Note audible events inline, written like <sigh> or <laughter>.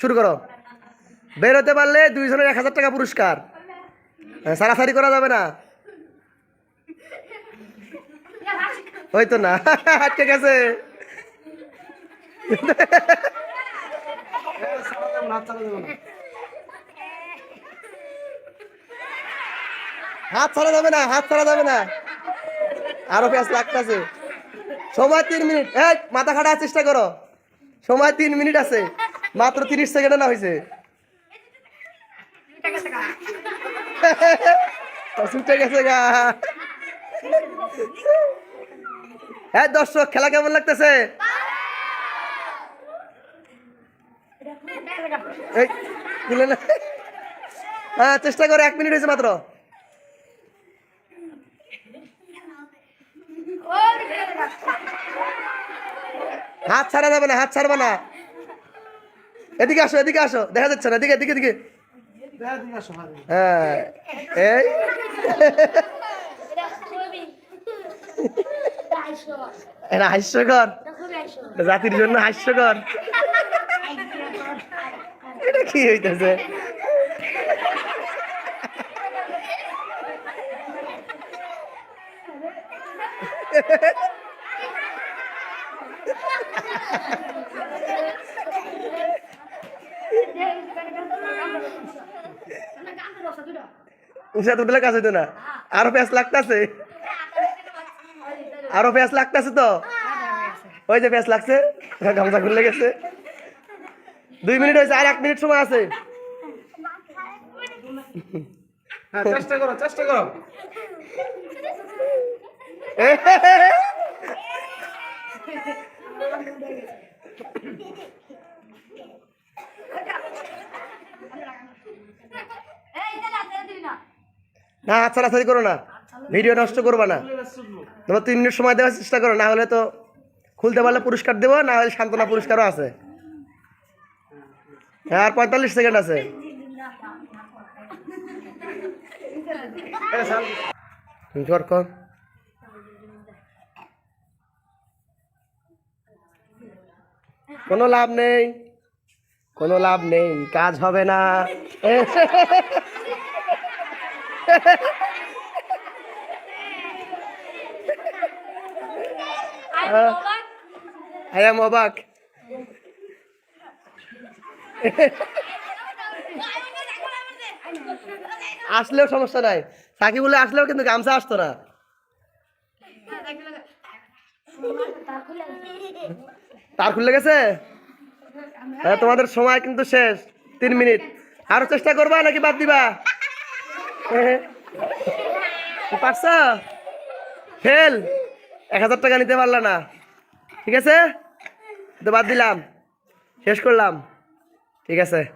শুরু করো। বের হতে পারলে দুইজনের এক হাজার টাকা পুরস্কার। সারাসারি করা যাবে না। ওই তো না, আটকে গেছে। হাত ছাড়া যাবে না, হাত ছাড়া যাবে না। আরও পেঁয়াজ লাগতেছে। সময় তিন মিনিট। এই, মাথা খাটার চেষ্টা করো। সময় তিন মিনিট আছে। মাত্র তিরিশ সেকেন্ডে না হয়েছে হ্যাঁ দর্শক, খেলা কেমন লাগতেছে? হ্যাঁ চেষ্টা করে, এক মিনিট হয়েছে মাত্র। হাত ছাড়া যাবে না, হাত ছাড়বে না। এদিকে আসো এদিকে আসো। দেখা যাচ্ছে না এদিকে এদিকে এদিকে। হ্যাঁ। এই। এটা হাস্যকর। জাতির জন্য হাস্যকর। এটা কি হইতেছে? <laughs> <laughs> উষা তুটলে কাজ হইতো না? আরও পেঁয়াজ লাগতেছে? আরও পেঁয়াজ লাগতেছে তো? ওই যে পেঁয়াজ লাগছে। গামছা খুলে গেছে দুই মিনিট হয়েছে আর এক মিনিট সময় আছে। হ্যাঁ চেষ্টা করো চেষ্টা করো না ছাড়াছাড়ি করো না। ভিডিও নষ্ট করবা না। তোমার তিন মিনিট সময় দেওয়ার চেষ্টা করো, না হলে তো খুলতে পারলে পুরস্কার দেবো, না হলে সান্ত্বনা পুরস্কারও আছে। হ্যাঁ আর পঁয়তাল্লিশ সেকেন্ড আছে। জ্বর কর? কোনো লাভ নেই। কোনো লাভ নেই, কাজ হবে না। আই এম অবাক। আসলেও সমস্যা নাই। সাকিবুলে আসলেও কিন্তু গামছা আসতো না। তার খুলে গেছে? হ্যাঁ তোমাদের সময় কিন্তু শেষ। তিন মিনিট। আরও চেষ্টা করবা নাকি বাদ দিবা? পারছ? ফেল। এক হাজার টাকা নিতে পারলা না। ঠিক আছে? তো বাদ দিলাম। শেষ করলাম। ঠিক আছে।